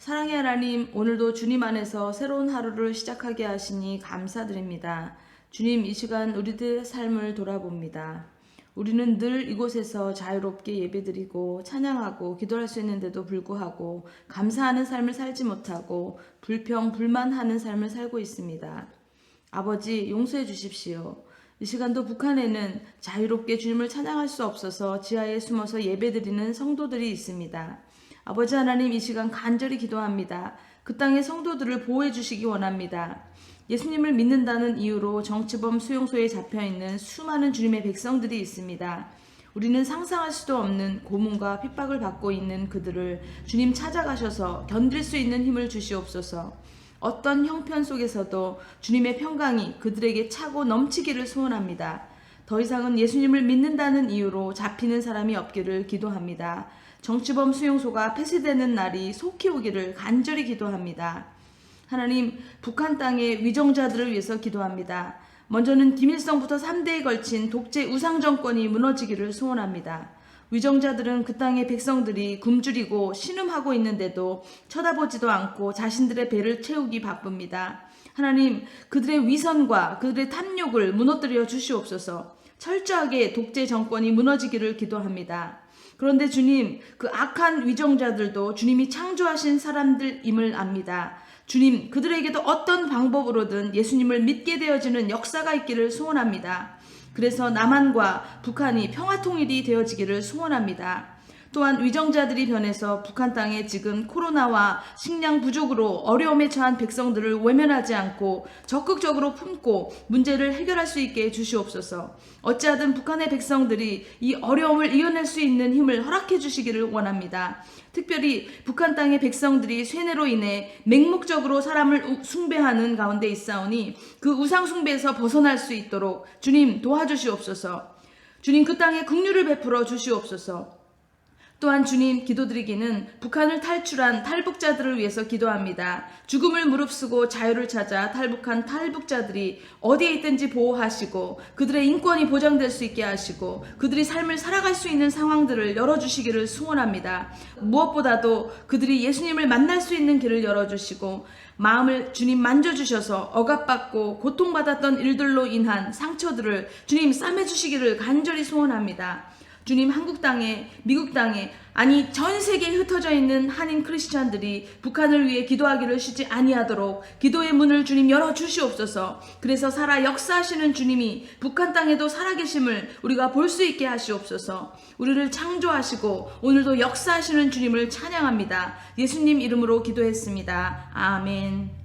사랑의 하나님, 오늘도 주님 안에서 새로운 하루를 시작하게 하시니 감사드립니다. 주님, 이 시간 우리들의 삶을 돌아봅니다. 우리는 늘 이곳에서 자유롭게 예배드리고 찬양하고 기도할 수 있는데도 불구하고 감사하는 삶을 살지 못하고 불평, 불만하는 삶을 살고 있습니다. 아버지, 용서해 주십시오. 이 시간도 북한에는 자유롭게 주님을 찬양할 수 없어서 지하에 숨어서 예배드리는 성도들이 있습니다. 아버지 하나님 이 시간 간절히 기도합니다. 그 땅의 성도들을 보호해 주시기 원합니다. 예수님을 믿는다는 이유로 정치범 수용소에 잡혀 있는 수많은 주님의 백성들이 있습니다. 우리는 상상할 수도 없는 고문과 핍박을 받고 있는 그들을 주님 찾아가셔서 견딜 수 있는 힘을 주시옵소서. 어떤 형편 속에서도 주님의 평강이 그들에게 차고 넘치기를 소원합니다. 더 이상은 예수님을 믿는다는 이유로 잡히는 사람이 없기를 기도합니다. 정치범 수용소가 폐쇄되는 날이 속히 오기를 간절히 기도합니다. 하나님, 북한 땅의 위정자들을 위해서 기도합니다. 먼저는 김일성부터 3대에 걸친 독재 우상 정권이 무너지기를 소원합니다. 위정자들은 그 땅의 백성들이 굶주리고 신음하고 있는데도 쳐다보지도 않고 자신들의 배를 채우기 바쁩니다. 하나님, 그들의 위선과 그들의 탐욕을 무너뜨려 주시옵소서. 철저하게 독재 정권이 무너지기를 기도합니다. 그런데 주님, 그 악한 위정자들도 주님이 창조하신 사람들임을 압니다. 주님, 그들에게도 어떤 방법으로든 예수님을 믿게 되어지는 역사가 있기를 소원합니다. 그래서 남한과 북한이 평화통일이 되어지기를 소원합니다. 또한 위정자들이 변해서 북한 땅에 지금 코로나와 식량 부족으로 어려움에 처한 백성들을 외면하지 않고 적극적으로 품고 문제를 해결할 수 있게 해주시옵소서. 어찌하든 북한의 백성들이 이 어려움을 이겨낼 수 있는 힘을 허락해 주시기를 원합니다. 특별히 북한 땅의 백성들이 쇠뇌로 인해 맹목적으로 사람을 우- 숭배하는 가운데 있사오니 그 우상 숭배에서 벗어날 수 있도록 주님 도와주시옵소서. 주님 그 땅에 국류를 베풀어 주시옵소서. 또한 주님 기도드리기는 북한을 탈출한 탈북자들을 위해서 기도합니다. 죽음을 무릅쓰고 자유를 찾아 탈북한 탈북자들이 어디에 있든지 보호하시고 그들의 인권이 보장될 수 있게 하시고 그들이 삶을 살아갈 수 있는 상황들을 열어주시기를 소원합니다. 무엇보다도 그들이 예수님을 만날 수 있는 길을 열어주시고 마음을 주님 만져주셔서 억압받고 고통받았던 일들로 인한 상처들을 주님 싸매주시기를 간절히 소원합니다. 주님 한국 땅에 미국 땅에 아니 전 세계에 흩어져 있는 한인 크리스찬들이 북한을 위해 기도하기를 쉬지 아니하도록 기도의 문을 주님 열어 주시옵소서. 그래서 살아 역사하시는 주님이 북한 땅에도 살아계심을 우리가 볼 수 있게 하시옵소서. 우리를 창조하시고 오늘도 역사하시는 주님을 찬양합니다. 예수님 이름으로 기도했습니다. 아멘.